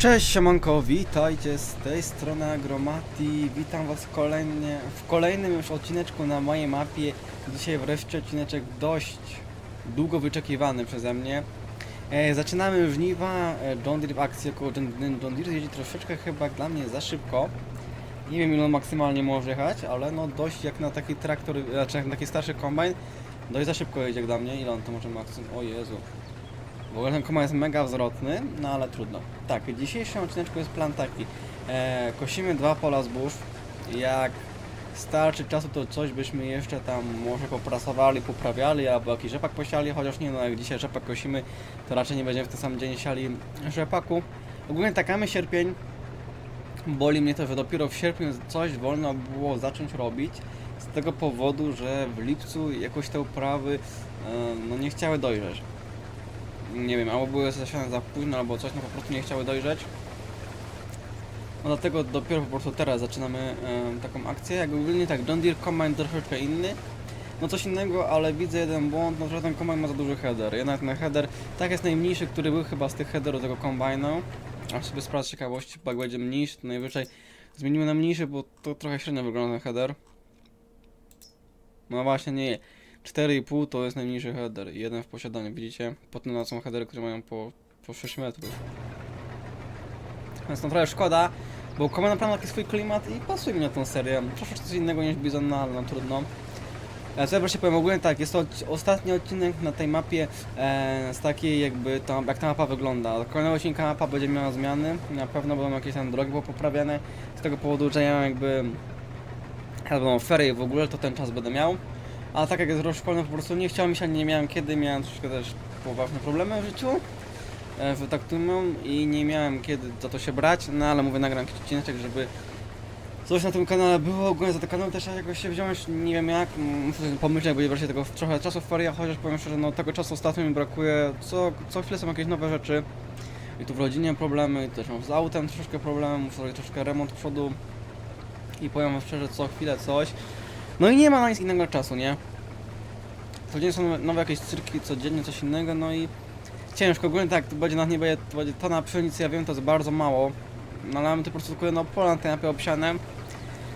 Cześć siemanko, witajcie z tej strony Agromati, witam was kolejnie, w kolejnym już odcineczku na mojej mapie. Dzisiaj wreszcie odcineczek dość długo wyczekiwany przeze mnie. E, zaczynamy żniwa, e, John Deere w akcji, około John, John Deere jeździ troszeczkę chyba dla mnie za szybko. Nie wiem ile on maksymalnie może jechać, ale no dość jak na taki traktor, znaczy jak na taki starszy kombajn, dość za szybko jedzie jak dla mnie. Ile on to może maksymalnie, o Jezu. W ogóle ten kombajn jest mega wzrotny, no ale trudno. Tak, w dzisiejszym odcineczku jest plan taki. E, kosimy dwa pola zbóż. Jak starczy czasu, to coś byśmy jeszcze tam może poprasowali, poprawiali, albo jakiś rzepak posiali, chociaż nie no, jak dzisiaj rzepak kosimy, to raczej nie będziemy w ten sam dzień siali rzepaku. Ogólnie takamy sierpień. Boli mnie to, że dopiero w sierpniu coś wolno było zacząć robić. Z tego powodu, że w lipcu jakoś te uprawy e, no, nie chciały dojrzeć nie wiem, albo były zasiane za późno, albo coś, no po prostu nie chciały dojrzeć. No dlatego dopiero po prostu teraz zaczynamy taką akcję. Jak ogólnie tak, John Deere Combine troszeczkę inny. No coś innego, ale widzę jeden błąd, no że ten Combine ma za duży header. Jednak ten header, tak jest najmniejszy, który był chyba z tych headerów tego Combine'u. Aż sobie sprawdzę z ciekawości, bo jak będzie mniejszy, to najwyżej zmienimy na mniejszy, bo to trochę średnio wygląda ten header. No właśnie, nie. 4,5 to jest najmniejszy header, jeden w posiadaniu, widzicie? Potem na są headery, które mają po, po 6 metrów. Więc no trochę szkoda, bo Command naprawdę taki swój klimat i pasuje mi na tą serię. Troszeczkę coś innego niż Bizon, no ale no trudno. E, Co ja wreszcie powiem ogólnie tak, jest to ostatni odcinek na tej mapie e, z takiej jakby to, jak ta mapa wygląda. Kolejnego odcinka mapa będzie miała zmiany, na pewno będą jakieś tam drogi poprawiane, z tego powodu, że ja jakby jak będą ferie w ogóle, to ten czas będę miał. A tak jak jest rok szkolny, po prostu nie chciałem się, nie miałem kiedy, miałem troszkę też poważne problemy w życiu, e, tak to mówią, i nie miałem kiedy za to się brać, no ale mówię, nagram odcinek, żeby coś na tym kanale było, ogólnie za ten kanał też jakoś się wziąć, nie wiem jak, muszę pomyśleć, jak będzie wreszcie tego w- trochę czasu w feriach, chociaż powiem szczerze, no tego czasu ostatnio mi brakuje, co, co chwilę są jakieś nowe rzeczy, i tu w rodzinie problemy, i też mam z autem troszeczkę problemy, muszę zrobić troszkę remont przodu, i powiem szczerze, co chwilę coś, no i nie ma na nic innego czasu, nie? Codziennie są nowe, jakieś cyrki, codziennie coś innego, no i ciężko. Ogólnie tak, to będzie na nie będzie, to będzie tona pszenicy, ja wiem, to jest bardzo mało. No ale mamy tu po prostu tylko no, pola na tej obsiane.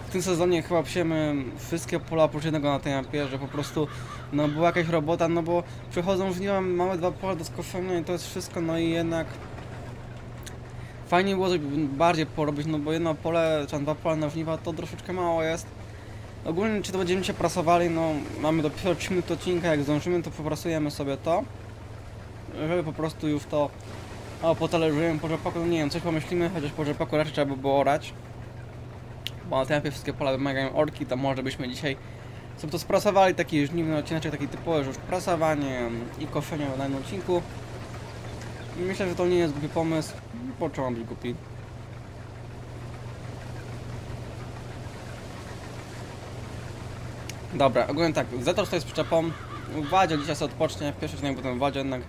W tym sezonie chyba psiemy wszystkie pola oprócz jednego na tej że po prostu no była jakaś robota, no bo przychodzą żniwa, mamy dwa pola do skoszenia i to jest wszystko, no i jednak fajnie było coś bardziej porobić, no bo jedno pole, czy dwa pola na żniwa to troszeczkę mało jest. Ogólnie czy to będziemy się prasowali, no mamy dopiero 3 minuty odcinka, jak zdążymy to poprasujemy sobie to, żeby po prostu już to o potalerzyłem po rzepaku, no nie wiem, coś pomyślimy, chociaż po rzepaku raczej trzeba by było orać, bo na tej mapie wszystkie pola wymagają orki, to może byśmy dzisiaj sobie to sprasowali, taki żniwny odcinek, taki typowy, że już prasowanie i koszenie na danym odcinku. Myślę, że to nie jest głupi pomysł, poczułam być głupi. Dobra, ogólnie tak, Zetor stoi z przyczepą, Wadzio dzisiaj sobie odpocznie, pierwszy dzień potem Wadzio jednak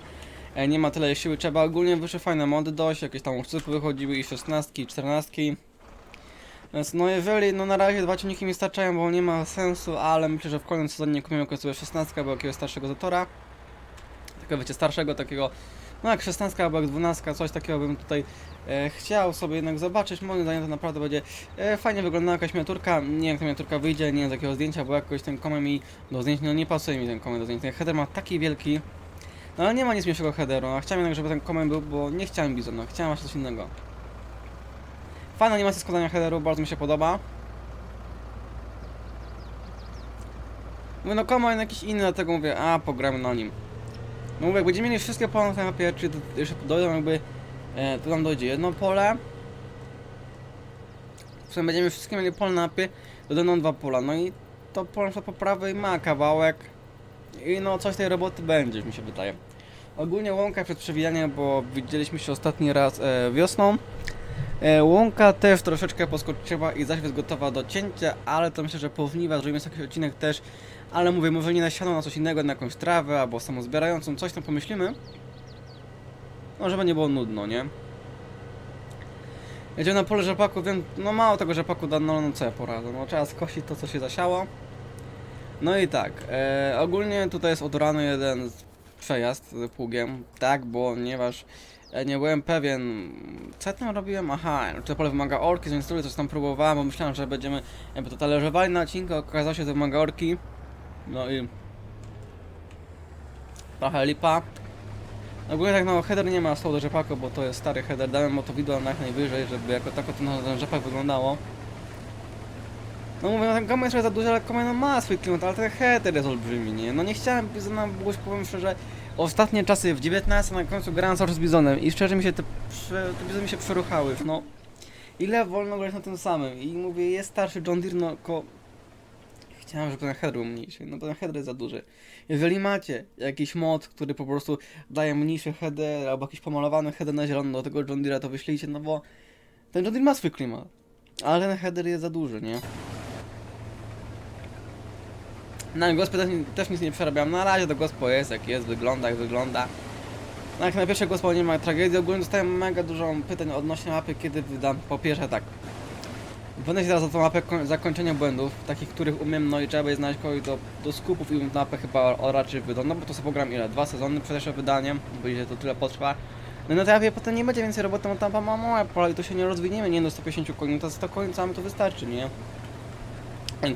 e, nie ma tyle siły, trzeba ogólnie wyszły fajne mody dość, jakieś tam uszczyki wychodziły i 16, i 14. Więc no jeżeli, no na razie dwa ciągniki mi starczają, bo nie ma sensu, ale myślę, że w kolejnym sezonie kupimy jakąś sobie 16 albo jakiegoś starszego Zetora. Takiego wiecie, starszego, takiego, no jak 16 albo jak 12, coś takiego bym tutaj e, chciał sobie jednak zobaczyć. Moim zdaniem to naprawdę będzie e, fajnie wygląda jakaś miniaturka. Nie wiem, jak ta miniaturka wyjdzie, nie wiem z jakiego zdjęcia, bo jakoś ten komen mi do zdjęć, no nie pasuje mi ten komen do zdjęć. Ten header ma taki wielki, no ale nie ma nic mniejszego headeru. A chciałem jednak, żeby ten komen był, bo nie chciałem bizona, chciałem właśnie coś innego. Fajna animacja składania headeru, bardzo mi się podoba. Mówię, no komen jakiś inny, dlatego mówię, a pogramy na nim. No mówię, jak będziemy mieli wszystkie pola na mapie, czy to jeszcze dojdą jakby, e, to nam dojdzie jedno pole. W sumie będziemy wszystkie mieli pole na mapie, dodano dwa pola, no i to pole po prawej ma kawałek i no coś tej roboty będzie, mi się wydaje. Ogólnie łąka przed przewijaniem, bo widzieliśmy się ostatni raz e, wiosną. E, łąka też troszeczkę poskoczyła i zaś jest gotowa do cięcia, ale to myślę, że powniwa, zrobimy jakiś odcinek też, ale mówię, może nie na siano, na coś innego, na jakąś trawę albo samozbierającą, coś tam pomyślimy. No, żeby nie było nudno, nie? Jedziemy na pole rzepaku, wiem, no mało tego rzepaku dano, no co ja poradzę, no trzeba skosić to, co się zasiało. No i tak, e, ogólnie tutaj jest odorany jeden z- przejazd pługiem, tak, ponieważ E, Nie byłem pewien, co tam robiłem? Aha, to pole wymaga orki, więc coś tam próbowałem, bo myślałem, że będziemy jakby to talerzowali na odcinku, okazało się, że wymaga orki. No i... Trochę lipa. Ogólnie tak no, header nie ma slow do rzepaku, bo to jest stary header, dałem mu to wideo na jak najwyżej, żeby jako tako to na ten rzepak wyglądało. No mówię, no ten koment jest za duży, ale koment ma swój klimat, ale ten header jest olbrzymi, nie? No nie chciałem już powiem szczerze, ostatnie czasy w 19 na końcu grałem cały czas Bizonem i szczerze mi się te, te Bizony się przeruchały, no. Ile wolno grać na tym samym i mówię, jest starszy John Deere, no ko... Chciałem, żeby ten header był mniejszy, no ten header jest za duży. Jeżeli macie jakiś mod, który po prostu daje mniejszy header albo jakiś pomalowany header na zielono do tego John Deere'a, to wyślijcie, no bo ten John Deere ma swój klimat. Ale ten header jest za duży, nie? Na gospie też, też nic nie przerabiam. Na razie to gospo jest jak jest, wygląda jak wygląda. No jak na pierwsze gospo nie ma tragedii, ogólnie dostałem mega dużo pytań odnośnie mapy, kiedy wydam. Po pierwsze tak. Będę się teraz za tą mapę koń- zakończenia błędów, takich, których umiem, no i trzeba będzie znaleźć kogoś do, do skupów i mapę chyba o, raczej wydam, no bo to sobie pogram ile? Dwa sezony przed jeszcze wydaniem, bo ile to tyle potrwa. No no to ja wiem, potem nie będzie więcej roboty, bo tam ma małe pola i to się nie rozwiniemy, nie no 150 koni, to 100 koni to wystarczy, nie?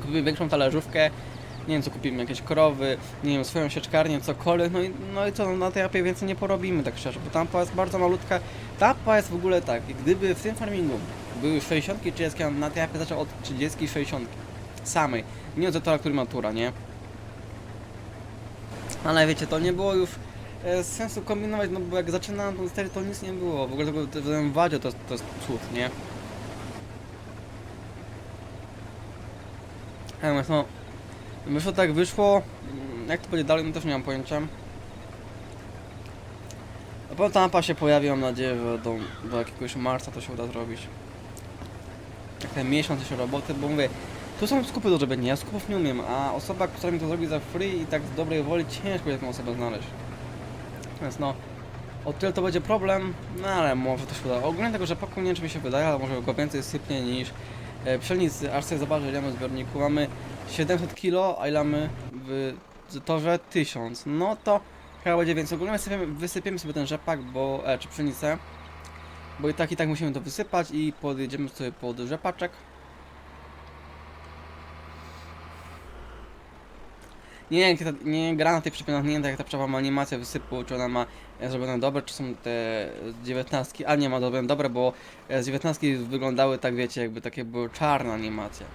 Kupimy większą talerzówkę, nie wiem co kupimy, jakieś krowy, nie wiem, swoją sieczkarnię, cokolwiek, no i, no i co, no na tej apie więcej nie porobimy tak szczerze, bo tampa jest bardzo malutka, ta apa jest w ogóle tak, gdyby w tym farmingu były 60 czy jest ja na tej apie zaczął od 30 i 60 samej, nie od zetora, który ma tura, nie? Ale wiecie, to nie było już e, sensu kombinować, no bo jak zaczynałem tą serię, to nic nie było, w ogóle tego w tym wadzie to, to jest cud, nie? Natomiast no, wyszło tak wyszło, jak to będzie dalej, no też nie mam pojęcia. A potem ta mapa się pojawi, mam nadzieję, że do, do jakiegoś marca to się uda zrobić. Jak ten miesiąc jeszcze roboty, bo mówię, tu są skupy do zrobienia, ja skupów nie umiem, a osoba, która mi to zrobi za free i tak z dobrej woli, ciężko taką osobę znaleźć. Natomiast no, o tyle to będzie problem, no ale może to się uda. Ogólnie tego rzepaku nie wiem, czy mi się wydaje, ale może go więcej sypnie niż e, pszenicy, aż sobie zobaczę, ile mamy zbiorniku. Mamy 700 kg, a ile mamy w torze 1000. No to chyba będzie więcej. Ogólnie wysypiemy, wysypiemy sobie ten rzepak, bo, e, czy pszenicę, bo i tak i tak musimy to wysypać i podjedziemy sobie pod rzepaczek. Nie wiem, nie gra na tej przepinach, nie wiem jak ta przepa ma animację wysypu, czy ona ma e, zrobione dobre, czy są te dziewiętnastki, a nie ma zrobione dobre, bo e, z dziewiętnastki wyglądały tak, wiecie, jakby takie były czarne animacje.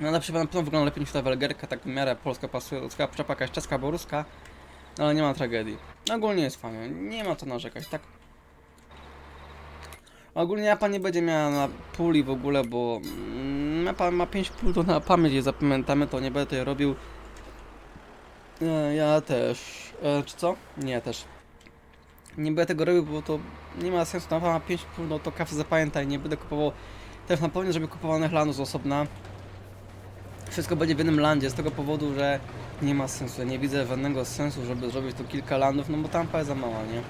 No na przykład na pewno wygląda lepiej niż ta Welgerka, tak w miarę polska pasująca, przepa jakaś czeska, boruska, no ale nie ma tragedii. Ogólnie jest fajnie, nie ma co narzekać, tak? Ogólnie Japa nie będzie miała na puli w ogóle, bo mm, Japa ma 5 pól, to na pamięć je zapamiętamy, to nie będę tutaj robił. E, ja też. E, czy co? Nie, też. Nie będę tego robił, bo to nie ma sensu. Mapa ma 5 pól, no to kawę zapamiętaj, nie będę kupował też na pewno, żeby kupowanych landów z osobna. Wszystko będzie w jednym landzie, z tego powodu, że nie ma sensu. Ja nie widzę żadnego sensu, żeby zrobić tu kilka landów, no bo tampa jest za mała, nie?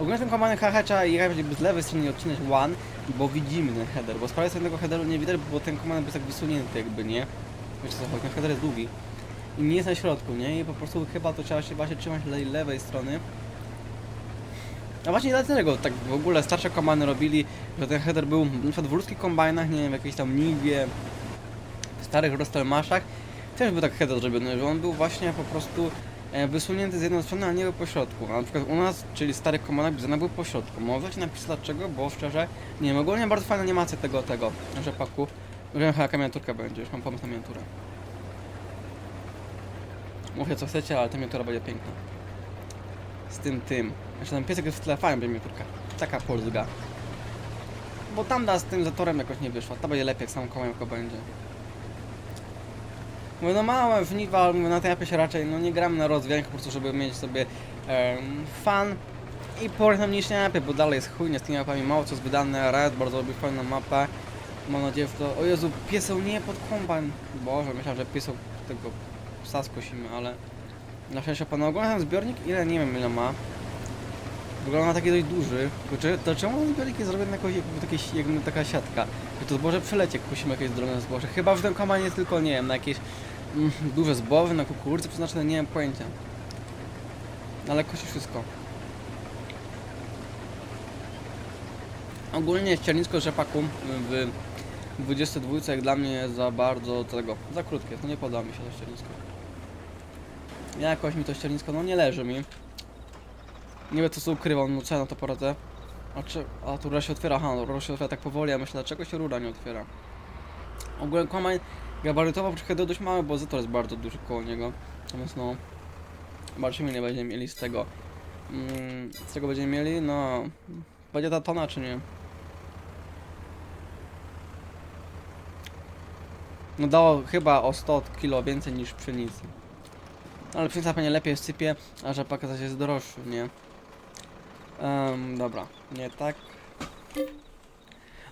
Ogólnie ten komany HH trzeba jechać jakby z lewej strony i odcinać one, bo widzimy ten header, bo z prawej strony tego headeru nie widać, bo ten komand jest tak wysunięty jakby, nie? Wiesz co chodzi, ten header jest długi i nie jest na środku, nie? I po prostu chyba to trzeba się właśnie trzymać tej lewej strony. A właśnie dlatego tak w ogóle starsze komany robili, że ten header był na przykład w ludzkich kombajnach, nie wiem, w jakiejś tam Nivie, w starych Rostelmaszach, też był tak header zrobiony, że on był właśnie po prostu e, wysunięty z jednej strony, a nie był po środku. A na przykład u nas, czyli stary komanek Bizona był po środku. Możecie napisać dlaczego, bo szczerze nie wiem. Ogólnie bardzo fajna animacja tego, tego rzepaku. Wiem, jaka miniaturka będzie, już mam pomysł na miniaturę. Mówię co chcecie, ale ta miniatura będzie piękna. Z tym, tym. Jeszcze ten piesek jest w tle, fajna będzie miniaturka. Taka polska. Bo tam da z tym zatorem jakoś nie wyszła. Ta będzie lepiej, jak sam kołębko będzie. Mówię, no małe ale mówię, na tej apie się raczej no, nie gramy na rozwijanie, po prostu żeby mieć sobie em, fan i pograć na mniejszej apie, bo dalej jest chujnie z tymi mapami, mało co jest wydane, Riot bardzo robi fajną mapę. Mam nadzieję, że to... O Jezu, pieseł nie pod kombajn. Boże, myślałem, że pieseł tego psa skosimy, ale... Na szczęście pana oglądam zbiornik, ile nie wiem ile ma. Wygląda na taki dość duży. Czy, to czemu ten zbiornik jest zrobiony jakoś, jakby, jakby taka siatka? Że to zboże przelecie, jak kusimy jakieś drobne zboże. Chyba, w tym jest tylko, nie wiem, na jakieś duże zboże, na kukurydzę przeznaczone, nie mam pojęcia. ale kosi wszystko. Ogólnie ściernisko rzepaku w 22 jak dla mnie jest za bardzo tego, za krótkie, to nie podoba mi się to ściernisko. Jakoś mi to ściernisko, no nie leży mi. Nie wiem co tu ukrywał, no co ja na to poradzę. A, czy, a tu rura się otwiera, aha, no, rura się otwiera tak powoli, a myślę, dlaczego się rura nie otwiera. Ogólnie kombajn gabarytowo trochę dość mały, bo zator jest bardzo duży koło niego. Natomiast no, zobaczymy ile będziemy mieli z tego. Mm, z czego będziemy mieli? No, będzie ta tona czy nie? No dało chyba o 100 kilo więcej niż pszenicy. Ale pszenica pewnie lepiej sypie, a rzepak zaś jest droższy, nie? Em, dobra, nie tak.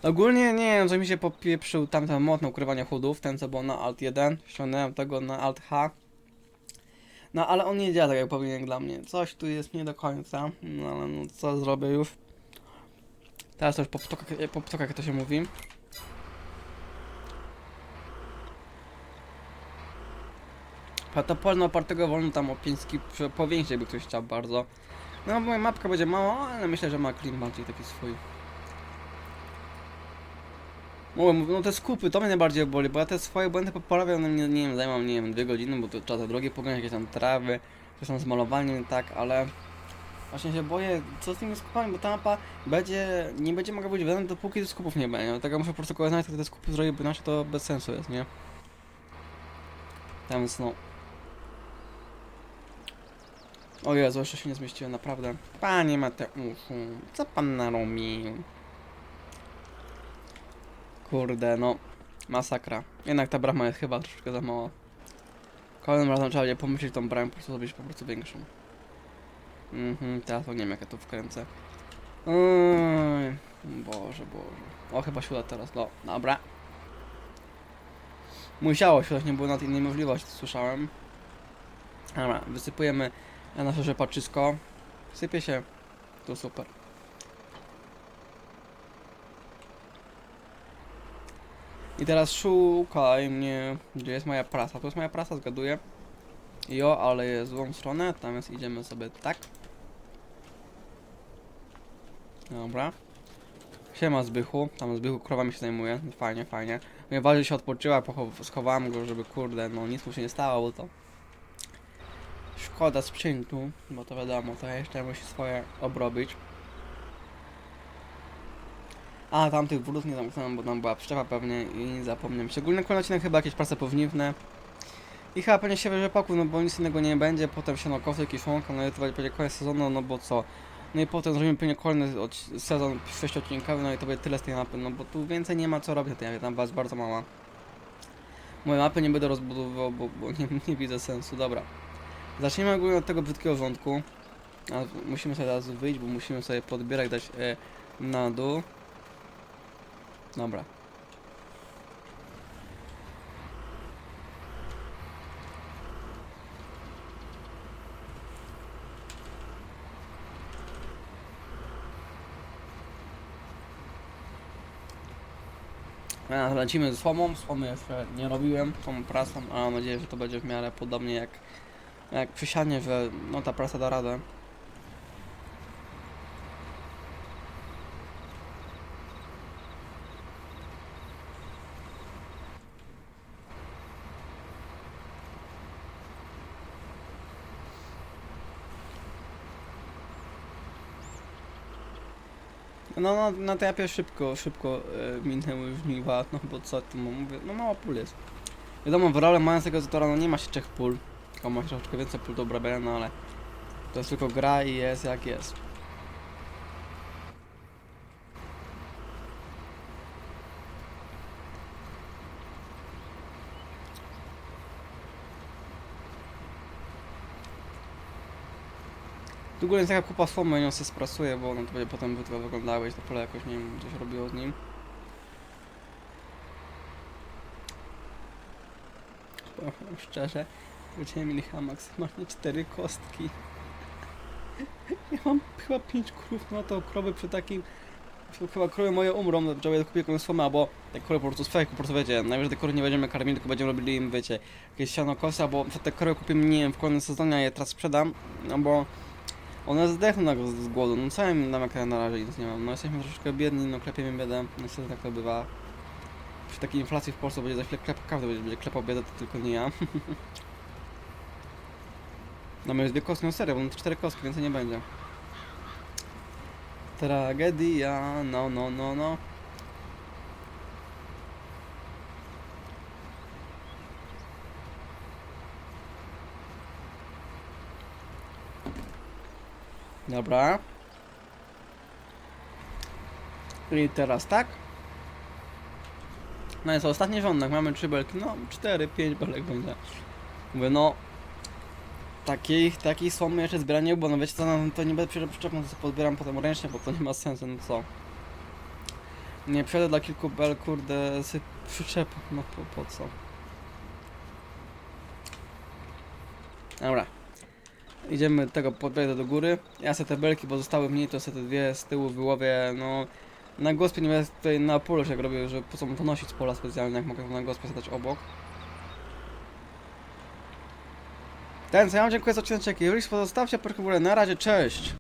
Ogólnie nie wiem, co mi się popieprzył tamten mod na ukrywanie chudów, ten co był na Alt 1, ściągnąłem tego na Alt H. No ale on nie działa tak jak powinien dla mnie. Coś tu jest nie do końca, no ale no co zrobię już. Teraz to już po ptokach, po ptokach jak to się mówi. A to polno opartego wolno tam o 5 skip powiększyć, jakby ktoś chciał bardzo. No bo moja mapka będzie mała, ale myślę, że ma clean bardziej taki swój. Mówię, no te skupy, to mnie najbardziej boli, bo ja te swoje błędy poprawiam, no nie, nie wiem, zajmą, nie wiem, dwie godziny, bo to trzeba te drogi poglądać, jakieś tam trawy, coś tam z tak, ale... Właśnie się boję, co z tymi skupami, bo ta mapa będzie, nie będzie mogła być wydana, dopóki skupów nie będzie, dlatego muszę po prostu kogoś kto te skupy zrobi, bo inaczej to bez sensu jest, nie? Tam więc no... O Jezu, jeszcze się nie zmieściłem, naprawdę. Panie Mateuszu, co pan narobił? Kurde, no. Masakra. Jednak ta brama jest chyba troszeczkę za mała. Kolejnym razem trzeba będzie pomyśleć tą bramę, po prostu zrobić po prostu większą. Mhm, teraz to nie wiem jak ja to wkręcę. Oj, Boże, Boże. O, chyba się uda teraz, no, dobra. Musiało się, nie było na innej możliwości, słyszałem. Dobra, wysypujemy nasze rzepaczysko. Sypie się. To super. I teraz szukaj mnie, gdzie jest moja prasa. To jest moja prasa, zgaduję. Jo, ale jest w złą stronę, jest, idziemy sobie tak. Dobra. Siema Zbychu, tam Zbychu krowami się zajmuje, fajnie, fajnie. Moja waży się odpoczyła, schowałem go, żeby kurde, no nic mu się nie stało, bo to... Szkoda sprzętu, bo to wiadomo, to jeszcze musi swoje obrobić. A, tam tych wrót nie zamknąłem, bo tam była przyczepa pewnie i zapomniałem. Szczególnie kolejny chyba jakieś prace powniwne. I chyba pewnie się rzepaku, no bo nic innego nie będzie, potem się no kosy, kiszonka, no i to będzie koniec sezonu, no bo co. No i potem zrobimy pewnie kolejny sezon sześciodcinkowy, no i to będzie tyle z tej mapy, no bo tu więcej nie ma co robić mapie, tam was bardzo mała. Moje mapy nie będę rozbudowywał, bo, bo nie, nie widzę sensu, dobra. Zacznijmy ogólnie od tego brzydkiego wątku. A, musimy sobie teraz wyjść, bo musimy sobie podbierać dać e, na dół. Dobra. A, lecimy ze słomą. Słomy jeszcze nie robiłem tą prasą, ale mam nadzieję, że to będzie w miarę podobnie jak, jak przysianie, że no ta prasa da radę. No, no na tej apie szybko, szybko e, minęły żniwa, no bo co tu mam mówię, no mało pól jest. Wiadomo, w role mając tego zatora, no nie ma się trzech pól, tylko ma się troszeczkę więcej pól do obrabiania, no ale to jest tylko gra i jest jak jest. Tu ogólnie jest taka kupa słomy, ją sobie sprasuję, bo ono to będzie potem brzydko wyglądało i to pole jakoś, nie wiem, coś robiło z nim. Powiem szczerze, będziemy mieli chyba maksymalnie cztery kostki. Ja mam chyba pięć krów, no to krowy przy takim... Chyba krowy moje umrą, no, trzeba je kupić jakąś słomę, albo te krowy po prostu z po prostu wiecie, najwyżej te krowy nie będziemy karmili, tylko będziemy robili im, wiecie, jakieś siano kosa, bo te krowy kupimy, nie wiem, w kolejnym sezonie, a je teraz sprzedam, no bo One zdechną z głodu, no co ja im dam jak ja na razie nic nie mam. No jesteśmy troszeczkę biedni, no klepiemy biedę, niestety tak to bywa. Przy takiej inflacji w Polsce będzie za chwilę klep, każdy będzie, będzie klepał biedę, to tylko nie ja. no my już dwie kostki, no serio, bo no cztery kostki, więcej nie będzie. Tragedia, no, no, no, no. Dobra. I teraz tak. No jest ostatni rządek, mamy trzy belki, no 4, 5 belek będzie. Mówię, no takiej, takiej słomy jeszcze zbieranie, bo no wiecie co, no, to nie będę przyczepną, to podbieram potem ręcznie, bo to nie ma sensu, no co. Nie przejdę dla kilku bel, kurde, z przyczepą, no po, po co. Dobra. Idziemy tego podbiedę do góry. Ja sobie te belki, bo zostały mniej, to sobie te dwie z tyłu wyłowię, no... Na gospie nie będę tutaj na polu jak robię, że po co mu to nosić z pola specjalnie, jak mogę na gospie zadać obok. Ten, co ja wam dziękuję za odcinek. Jeżeli pozostawcie proszę na razie, cześć!